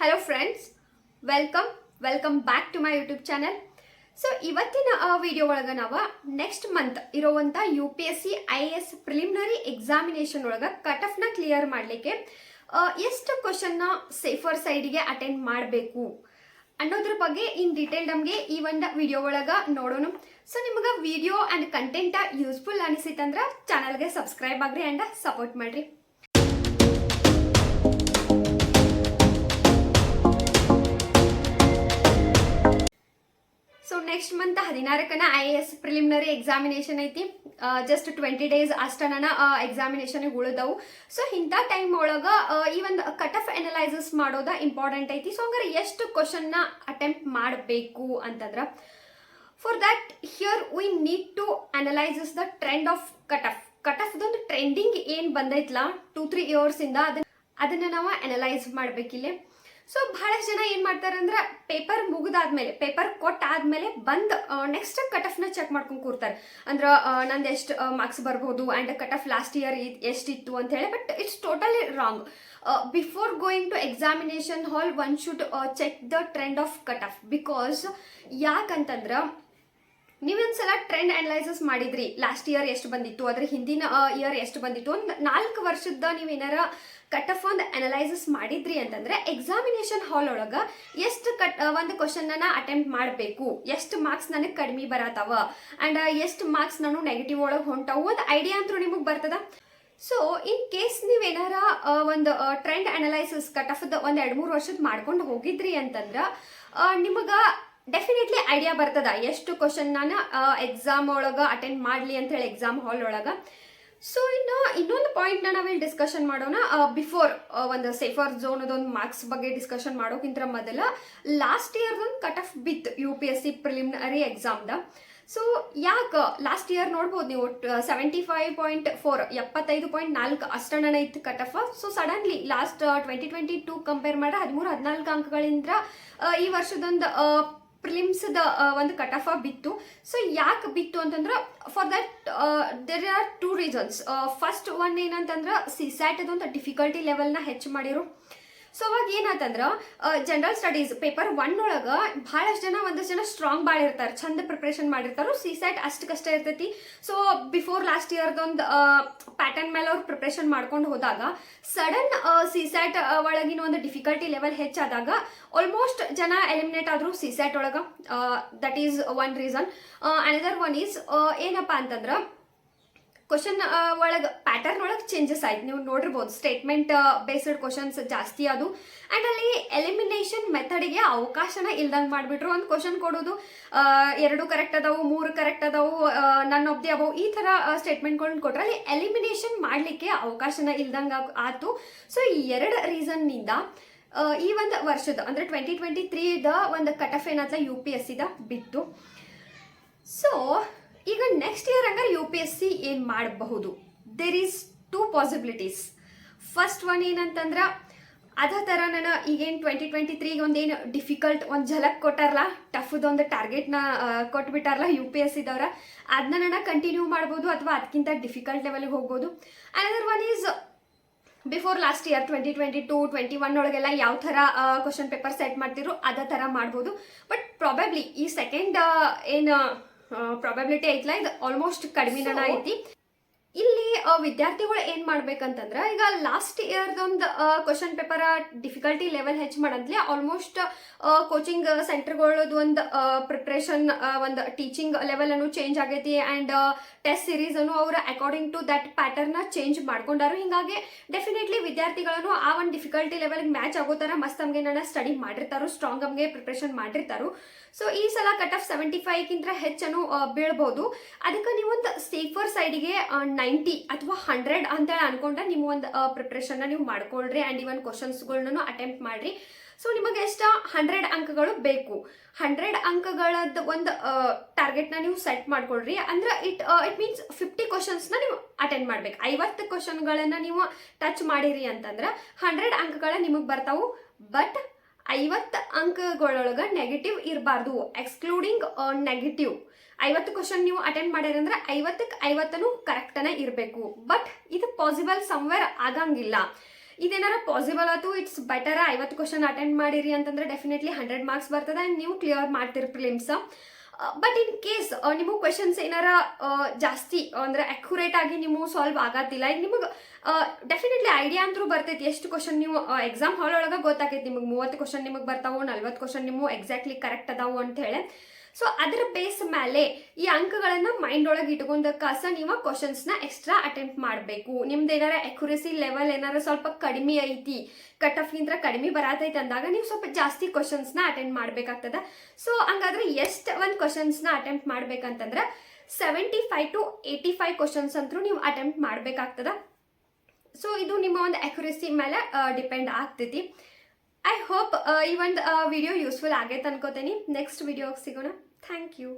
Hello friends welcome welcome back to my YouTube channel so ಇವತ್ತಿನ video ಒಳಗೆ ನಾವು next month ಇರೋವಂಥ U P S C I S preliminary examination ಒಳಗೆ cut ಆಫ್ನ clear ಮಾಡಲಿಕ್ಕೆ ಎಷ್ಟು ಕ್ವಶನ್ನ ಸೇಫರ್ ಸೈಡಿಗೆ ಅಟೆಂಡ್ ಮಾಡಬೇಕು ಅನ್ನೋದ್ರ ಬಗ್ಗೆ ಇನ್ ಡೀಟೇಲ್ ನಮಗೆ ಈ ಒಂದು ವಿಡಿಯೋ ಒಳಗೆ ನೋಡೋಣ. ಸೊ ನಿಮಗೆ ವಿಡಿಯೋ ಆ್ಯಂಡ್ ಕಂಟೆಂಟ ಯೂಸ್ಫುಲ್ ಅನಿಸಿತ್ತಂದ್ರೆ ಚಾನಲ್ಗೆ ಸಬ್ಸ್ಕ್ರೈಬ್ ಆಗ್ರಿ ಆ್ಯಂಡ್ ಸಪೋರ್ಟ್ ಮಾಡಿರಿ. Next month ಹದಿನಾರಕ್ಕನ I A S preliminary examination ಐತಿ. ಜಸ್ಟ್ ಟ್ವೆಂಟಿ ಡೇಸ್ ಅಷ್ಟನ ಎಕ್ಸಾಮಿನೇಷನ್ ಉಳಿದವು. ಸೊ ಇಂಥ ಟೈಮ್ ಒಳಗೆ ಈ ಒಂದು ಕಟ್ ಆಫ್ ಅನಲೈಸಸ್ ಮಾಡೋದ ಇಂಪಾರ್ಟೆಂಟ್ ಐತಿ. ಸೊ ಹಂಗಾರೆ ಎಷ್ಟು ಕ್ವಶನ್ನ ಅಟೆಂಪ್ಟ್ ಮಾಡಬೇಕು ಅಂತಂದ್ರೆ for that here we need to analyses the trend of cut off cut ಆಫ್ದೊಂದು trending ಏನು ಬಂದೈತಲ್ಲ ಟೂ ತ್ರೀ ಇಯರ್ಸಿಂದ ಅದನ್ನ, ಅದನ್ನು ನಾವು ಅನಲೈಸ್ ಮಾಡ್ಬೇಕಿಲ್ಲಿ. ಸೊ ಬಹಳಷ್ಟು ಜನ ಏನು ಮಾಡ್ತಾರೆ ಅಂದ್ರೆ ಪೇಪರ್ ಮುಗಿದಾದ್ಮೇಲೆ ಪೇಪರ್ ಕೊಟ್ಟಾದ್ಮೇಲೆ ಬಂದು ನೆಕ್ಸ್ಟ್ ಕಟ್ ಆಫ್ನ ಚೆಕ್ ಮಾಡ್ಕೊಂಡು ಕೂರ್ತಾರೆ. ಅಂದ್ರೆ ನಂದು ಎಷ್ಟು ಮಾರ್ಕ್ಸ್ ಬರ್ಬೋದು and cut off last year ಎಷ್ಟಿತ್ತು ಅಂತ ಹೇಳಿ but it's totally wrong before going to examination hall one should check the trend of cut off because ಯಾಕಂತಂದ್ರೆ ನೀವೊಂದ್ಸಲ ಟ್ರೆಂಡ್ ಅನಲೈಸಸ್ ಮಾಡಿದ್ರಿ. ಲಾಸ್ಟ್ ಇಯರ್ ಎಷ್ಟು ಬಂದಿತ್ತು? ಅದ್ರ ಹಿಂದಿನ ಇಯರ್ ಎಷ್ಟು ಬಂದಿತ್ತು? ಒಂದು ನಾಲ್ಕು ವರ್ಷದ ನೀವು ಏನಾರ ಕಟ್ ಆಫ್ ಒಂದು ಅನಲೈಸಸ್ ಮಾಡಿದ್ರಿ ಅಂತಂದ್ರೆ ಎಕ್ಸಾಮಿನೇಷನ್ ಹಾಲ್ ಒಳಗ ಎಷ್ಟು ಕಟ್ ಒಂದು ಕ್ವಶನ್ ಅಟೆಂಪ್ಟ್ ಮಾಡಬೇಕು. ಎಷ್ಟು ಮಾರ್ಕ್ಸ್ ನನಗೆ ಕಡಿಮೆ ಬರತ್ತಾವ ಅಂಡ್ ಎಷ್ಟು ಮಾರ್ಕ್ಸ್ ನಾನು ನೆಗೆಟಿವ್ ಒಳಗೆ ಹೊಂಟಾವು ಒಂದು ಐಡಿಯಾ ಅಂತೂ ನಿಮಗೆ ಬರ್ತದ? ಸೊ ಇನ್ ಕೇಸ್ ನೀವೇನಾರ ಆ, ಒಂದು ಟ್ರೆಂಡ್ ಅನಲೈಸಸ್ ಕಟ್ ಆಫ್ ಒಂದು ಎರಡು ಮೂರು ವರ್ಷದ ಮಾಡ್ಕೊಂಡು ಹೋಗಿದ್ರಿ ಅಂತಂದ್ರೆ ನಿಮಗೆ ಡೆಫಿನೆಟ್ಲಿ ಐಡಿಯಾ ಬರ್ತದ. ಎಷ್ಟು ಕ್ವಶನ್ ನಾನು ಎಕ್ಸಾಮ್ ಒಳಗೆ ಅಟೆಂಡ್ ಮಾಡಲಿ ಅಂತ ಹೇಳಿ ಎಕ್ಸಾಮ್ ಹಾಲ್ ಒಳಗೆ. ಸೊ ಇನ್ನು, ಇನ್ನೊಂದು ಪಾಯಿಂಟ್ನ ನಾವಿಲ್ಲಿ ಡಿಸ್ಕಷನ್ ಮಾಡೋಣ. ಬಿಫೋರ್ ಒಂದು ಸೇಫರ್ ಝೋನ್ ಅದೊಂದು ಮಾರ್ಕ್ಸ್ ಬಗ್ಗೆ ಡಿಸ್ಕಷನ್ ಮಾಡೋಕ್ಕಿಂತ ಮೊದಲ ಲಾಸ್ಟ್ ಇಯರ್ದೊಂದು ಕಟ್ ಆಫ್ ಬಿತ್ U P S C preliminary ಎಕ್ಸಾಮ್ದ so ಯಾಕೆ? ಲಾಸ್ಟ್ ಇಯರ್ ನೋಡ್ಬೋದು ನೀವು ಸೆವೆಂಟಿ ಫೈವ್ ಪಾಯಿಂಟ್ ಫೋರ್ ಎಪ್ಪತ್ತೈದು ಪಾಯಿಂಟ್ ನಾಲ್ಕು ಅಷ್ಟಣ್ಣ ಇತ್ತು cut off so suddenly last twenty twenty two compare ಮಾಡಿದ್ರೆ ಹದಿಮೂರು ಹದಿನಾಲ್ಕು ಅಂಕಗಳಿಂದ ಈ ವರ್ಷದೊಂದು ಪ್ರಿಲಿಮ್ಸ್ದ ಒಂದು ಕಟ್ ಆಫ್ ಬಿತ್ತು. ಸೊ ಯಾಕೆ ಬಿತ್ತು ಅಂತಂದ್ರೆ for that there are two reasons first one ಏನಂತಂದ್ರೆ ಸಿ ಒಂದು ಡಿಫಿಕಲ್ಟಿ ಲೆವೆಲ್ನ ಹೆಚ್ಚು ಮಾಡಿರು. ಸೊ ಅವಾಗ ಏನಾಯ್ತಂದ್ರೆ ಜನರಲ್ ಸ್ಟಡೀಸ್ ಪೇಪರ್ ಒನ್ ಒಳಗ ಬಹಳಷ್ಟು ಜನ, ಒಂದಷ್ಟು ಜನ ಸ್ಟ್ರಾಂಗ್ ಭಾಳ ಇರ್ತಾರೆ ಚಂದ ಪ್ರಿಪ್ರೇಷನ್ ಮಾಡಿರ್ತಾರೋ ಸಿ ಸ್ಯಾಟ್ ಅಷ್ಟಕ್ಕಷ್ಟೇ ಇರ್ತೈತಿ. ಸೊ ಬಿಫೋರ್ ಲಾಸ್ಟ್ ಇಯರ್ದೊಂದು ಪ್ಯಾಟರ್ನ್ ಮೇಲೆ ಅವ್ರು ಪ್ರಿಪ್ರೇಷನ್ ಮಾಡ್ಕೊಂಡು ಹೋದಾಗ ಸಡನ್ ಸಿ ಸ್ಯಾಟ್ ಒಳಗಿನ ಒಂದು ಡಿಫಿಕಲ್ಟಿ ಲೆವೆಲ್ ಹೆಚ್ಚಾದಾಗ ಆಲ್ಮೋಸ್ಟ್ ಜನ ಎಲಿಮಿನೇಟ್ ಆದ್ರು ಸಿ ಸ್ಯಾಟ್ ಒಳಗ that is one reason another one is ಏನಪ್ಪ ಅಂತಂದ್ರೆ ಕ್ವಶನ್ ಒಳಗೆ ಪ್ಯಾಟರ್ನ್ ಒಳಗೆ ಚೇಂಜಸ್ ಆಯ್ತು. ನೀವು ನೋಡಿರ್ಬೋದು ಸ್ಟೇಟ್ಮೆಂಟ್ ಬೇಸ್ಡ್ ಕ್ವಶನ್ಸ್ ಜಾಸ್ತಿ ಅದು. ಆ್ಯಂಡ್ ಅಲ್ಲಿ ಎಲಿಮಿನೇಷನ್ ಮೆಥಡಿಗೆ ಅವಕಾಶನ ಇಲ್ದಂಗೆ ಮಾಡಿಬಿಟ್ರು ಒಂದು ಕ್ವಶನ್ ಕೊಡೋದು. ಎರಡು ಕರೆಕ್ಟ್ ಅದಾವು, ಮೂರು ಕರೆಕ್ಟ್ ಅದಾವು ನನ್ನ ಒಬ್ದಿ ಅವು ಈ ಥರ ಸ್ಟೇಟ್ಮೆಂಟ್ಗಳನ್ನ ಕೊಟ್ರೆ ಅಲ್ಲಿ ಎಲಿಮಿನೇಷನ್ ಮಾಡಲಿಕ್ಕೆ ಅವಕಾಶನ ಇಲ್ದಂಗೆ ಆತು. ಸೊ ಈ ಎರಡು ರೀಸನ್ನಿಂದ ಈ ಒಂದು ವರ್ಷದ, ಅಂದರೆ ಟ್ವೆಂಟಿ ಟ್ವೆಂಟಿ ತ್ರೀದ ಒಂದು ಕಟ್ ಆಫ್ ಏನಾದ್ಲ ಯು ಪಿ ಎಸ್ ಸಿದ ಬಿತ್ತು. ಸೊ ಈಗ ನೆಕ್ಸ್ಟ್ ಇಯರ್ ಹಂಗಾರೆ ಯು ಪಿ ಎಸ್ ಸಿ ಏನು ಮಾಡಬಹುದು? There is two possibilities first one ಏನಂತಂದ್ರೆ, ಅದೇ ಥರ ನಾನು ಈಗೇನು ಟ್ವೆಂಟಿ ಟ್ವೆಂಟಿ ತ್ರೀಗೆ ಒಂದೇನು ಡಿಫಿಕಲ್ಟ್ ಒಂದು ಝಲಕ್ ಕೊಟ್ಟಾರಲ್ಲ ಟಫ್ದೊಂದು ಟಾರ್ಗೆಟ್ನ ಕೊಟ್ಬಿಟ್ಟಾರಲ್ಲ ಯು ಪಿ ಎಸ್ ಸಿದವ್ರ ಅದನ್ನ ನಾನು ಕಂಟಿನ್ಯೂ ಮಾಡ್ಬೋದು ಅಥವಾ ಅದಕ್ಕಿಂತ ಡಿಫಿಕಲ್ಟ್ ಲೆವೆಲ್ಗೆ ಹೋಗ್ಬೋದು. Another one is before last year twenty twenty two twenty one ಒಳಗೆಲ್ಲ ಯಾವ ಥರ ಕ್ವಶನ್ ಪೇಪರ್ ಸೆಟ್ ಮಾಡ್ತಿರೋ ಅದೇ ಥರ ಮಾಡ್ಬೋದು. ಬಟ್ ಪ್ರಾಬಬ್ಲಿ ಈ ಸೆಕೆಂಡ್ ಏನು ಪ್ರಾಬಬಿಲಿಟಿ ಐತ್ಲ? ಇದು ಆಲ್ಮೋಸ್ಟ್ ಕಡಿಮೆನ ಐತಿ. ಇಲ್ಲಿ ವಿದ್ಯಾರ್ಥಿಗಳು ಏನು ಮಾಡ್ಬೇಕಂತಂದ್ರೆ ಈಗ ಲಾಸ್ಟ್ ಇಯರ್ದೊಂದು ಕ್ವಶನ್ ಪೇಪರ್ ಡಿಫಿಕಲ್ಟಿ ಲೆವೆಲ್ ಹೆಚ್ಚು ಮಾಡಂತ್ಲೆ ಆಲ್ಮೋಸ್ಟ್ ಕೋಚಿಂಗ್ ಸೆಂಟರ್ಗಳದ್ದು ಒಂದು ಪ್ರಿಪ್ರೇಷನ್ ಒಂದು ಟೀಚಿಂಗ್ ಲೆವೆಲ್ ಅನ್ನು ಚೇಂಜ್ ಆಗೈತಿ ಆ್ಯಂಡ್ ಟೆಸ್ಟ್ ಸೀರೀಸ್ ಅನ್ನು ಅವರು ಅಕಾರ್ಡಿಂಗ್ ಟು ದಟ್ ಪ್ಯಾಟರ್ನ ಚೇಂಜ್ ಮಾಡ್ಕೊಂಡಾರು. ಹಿಂಗಾಗಿ ಡೆಫಿನೆಟ್ಲಿ ವಿದ್ಯಾರ್ಥಿಗಳನ್ನು ಆ ಒಂದು ಡಿಫಿಕಲ್ಟಿ ಲೆವೆಲ್ಗೆ ಮ್ಯಾಚ್ ಆಗೋ ಥರ ಮಸ್ತ್ ನಮಗೆ ನನ್ನ ಸ್ಟಡಿ ಮಾಡಿರ್ತಾರೋ ಸ್ಟ್ರಾಂಗ್ ನಮಗೆ ಪ್ರಿಪ್ರೇಷನ್ ಮಾಡಿರ್ತಾರೋ. ಸೊ ಈ ಸಲ ಕಟ್ ಆಫ್ ಸೆವೆಂಟಿ ಫೈವ್ಗಿಂತ ಹೆಚ್ಚನು ಆ, ಬೀಳ್ಬೋದು. ಅದಕ್ಕೆ ನೀವು ಒಂದು ಸೇಫರ್ ಸೈಡಿಗೆ ನೈಂಟಿ ಅಥವಾ ಹಂಡ್ರೆಡ್ ಅಂತೇಳಿ ಅನ್ಕೊಂಡ್ರೆ ನೀವು ಒಂದು ಪ್ರಿಪ್ರೇಷನ್ನ ನೀವು ಮಾಡ್ಕೊಳ್ರಿ ಆ್ಯಂಡ್ ಇವನ್ ಕ್ವಶನ್ಸ್ಗಳ್ನು ಅಟೆಂಪ್ಟ್ ಮಾಡ್ರಿ. ಸೊ ನಿಮಗೆ ಎಷ್ಟು ಹಂಡ್ರೆಡ್ ಅಂಕಗಳು ಬೇಕು? ಹಂಡ್ರೆಡ್ ಅಂಕಗಳದ್ದು ಒಂದು ಟಾರ್ಗೆಟ್ನ ನೀವು ಸೆಟ್ ಮಾಡ್ಕೊಳ್ರಿ. ಅಂದ್ರೆ ಇಟ್ ಇಟ್ ಮೀನ್ಸ್ ಫಿಫ್ಟಿ ಕ್ವಶನ್ಸ್ನ ನೀವು ಅಟೆಂಡ್ ಮಾಡ್ಬೇಕು. ಐವತ್ತು ಕ್ವಶನ್ಗಳನ್ನು ನೀವು ಟಚ್ ಮಾಡಿರಿ ಅಂತಂದ್ರೆ ಹಂಡ್ರೆಡ್ ಅಂಕಗಳ ನಿಮಗೆ ಬರ್ತಾವು. ಬಟ್ ಐವತ್ತು ಅಂಕಗಳೊಳಗೆ ನೆಗೆಟಿವ್ ಇರಬಾರ್ದು ಎಕ್ಸ್ಕ್ಲೂಡಿಂಗ್ ನೆಗೆಟಿವ್ ಐವತ್ತು ಕ್ವಶನ್ ನೀವು ಅಟೆಂಡ್ ಮಾಡಿರಂದ್ರೆ ಐವತ್ತಕ್ಕೆ ಐವತ್ತನು ಕರೆಕ್ಟನೇ ಇರಬೇಕು. ಬಟ್ ಇದು ಪಾಸಿಬಲ್ ಸಮ್ವೇರ್ ಆಗಂಗಿಲ್ಲ. ಇದೇನಾರ ಪಾಸಿಬಲ್ ಆಯ್ತು ಇಟ್ಸ್ ಬೆಟರ್ ಐವತ್ತು ಕ್ವಶನ್ ಅಟೆಂಡ್ ಮಾಡಿರಿ ಅಂತಂದ್ರೆ ಡೆಫಿನೆಟ್ಲಿ ಹಂಡ್ರೆಡ್ ಮಾರ್ಕ್ಸ್ ಬರ್ತದೆ. ಆ್ಯಂಡ್ ನೀವು ಕ್ಲಿಯರ್ ಮಾಡ್ತೀರಿ ಪ್ರಿಲಿಮ್ಸ್ ಬಟ್ ಇನ್ ಕೇಸ್ ನಿಮಗೆ ಕ್ವೆಶನ್ಸ್ ಏನಾರ ಜಾಸ್ತಿ ಅಂದ್ರೆ ಅಕ್ಯುರೇಟ್ ಆಗಿ ನೀವು ಸಾಲ್ವ್ ಆಗತ್ತಿಲ್ಲ ಈಗ ನಿಮಗೆ ಡೆಫಿನೆಟ್ಲಿ ಐಡಿಯಾ ಅಂತೂ ಬರ್ತೈತಿ. ಎಷ್ಟು ಕ್ವಶನ್ ನೀವು ಎಕ್ಸಾಮ್ ಹಾಲ್ ಒಳಗೆ ಗೊತ್ತಾಕೈತಿ. ನಿಮಗೆ ಮೂವತ್ತು ಕ್ವಶನ್ ನಿಮಗೆ ಬರ್ತಾವೋ, ನಲ್ವತ್ತು ಕ್ವಶನ್ ನಿಮಗೆ ಎಕ್ಸಾಕ್ಟ್ಲಿ ಕರೆಕ್ಟ್ ಅದಾವು ಅಂತ ಹೇಳಿ. ಸೊ ಅದರ ಬೇಸ್ ಮೇಲೆ ಈ ಅಂಕಗಳನ್ನು ಮೈಂಡ್ ಒಳಗೆ ಇಟ್ಕೊಂಡ ಕಾಸ ನೀವು ಕ್ವಶನ್ಸ್ನ ಎಕ್ಸ್ಟ್ರಾ ಅಟೆಂಪ್ಟ್ ಮಾಡಬೇಕು. ನಿಮ್ದು ಏನಾರ ಅಕ್ಯುರಸಿ ಲೆವೆಲ್ ಏನಾರ ಸ್ವಲ್ಪ ಕಡಿಮೆ ಐತಿ ಕಟ್ ಆಫ್ಗಿಂತ ಕಡಿಮೆ ಬರತೈತೆ ಅಂದಾಗ ನೀವು ಸ್ವಲ್ಪ ಜಾಸ್ತಿ ಕ್ವಶನ್ಸ್ನ ಅಟೆಂಡ್ ಮಾಡಬೇಕಾಗ್ತದೆ. ಸೊ ಹಂಗಾದ್ರೆ ಎಷ್ಟು ಒಂದು ಕ್ವಶನ್ಸ್ನ attempt ಮಾಡ್ಬೇಕಂತಂದ್ರೆ seventy five to eighty five questions ಅಂತೂ ನೀವು ಅಟೆಂಪ್ಟ್ ಮಾಡಬೇಕಾಗ್ತದ. ಸೊ ಇದು ನಿಮ್ಮ ಒಂದು ಅಕ್ಯುರಸಿ ಮೇಲೆ ಡಿಪೆಂಡ್ ಆಗ್ತೈತಿ. ಐ ಹೋಪ್ ಈ ಒಂದು ವಿಡಿಯೋ ಯೂಸ್ಫುಲ್ ಆಗೈತೆ ಅನ್ಕೋತೀನಿ. ನೆಕ್ಸ್ಟ್ ವಿಡಿಯೋಗೆ ಸಿಗೋಣ. Thank you